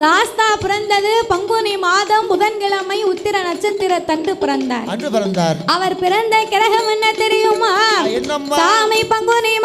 தாஸ்தா பிறந்தது பங்குனி மாதம் புதன்கிழமை உத்திர நட்சத்திரத்தன்று பிறந்தார். அன்று பிறந்தார். அவர் பிறந்த கிரகம் என்ன தெரியுமா? சாமி பங்குனி